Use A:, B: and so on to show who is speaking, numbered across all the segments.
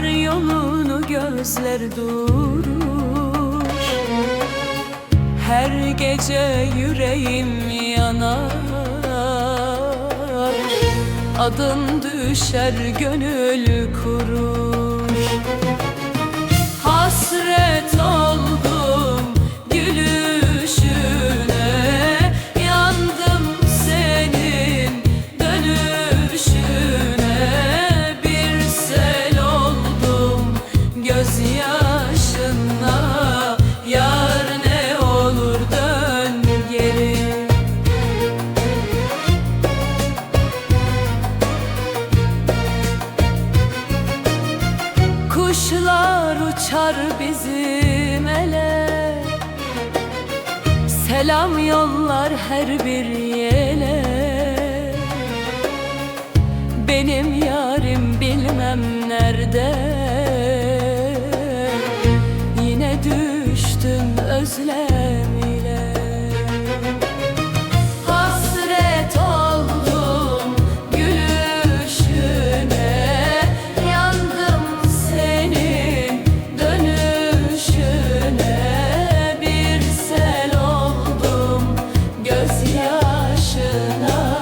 A: Yar yolunu gözler durur. Her gece yüreğim yanar. Adın düşer gönül kurur Kuşlar uçar bizim ele. Selam yollar her bir yele. Benim yarim bilmem nerede. Yine düştüm özlem ile başına.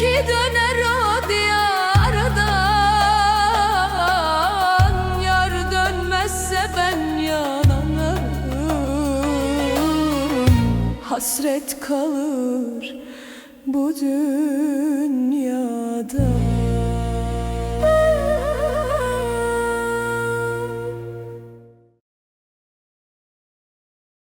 A: Belki döner o diyardan Yar dönmezse ben yanarım Hasret kalır bu dünya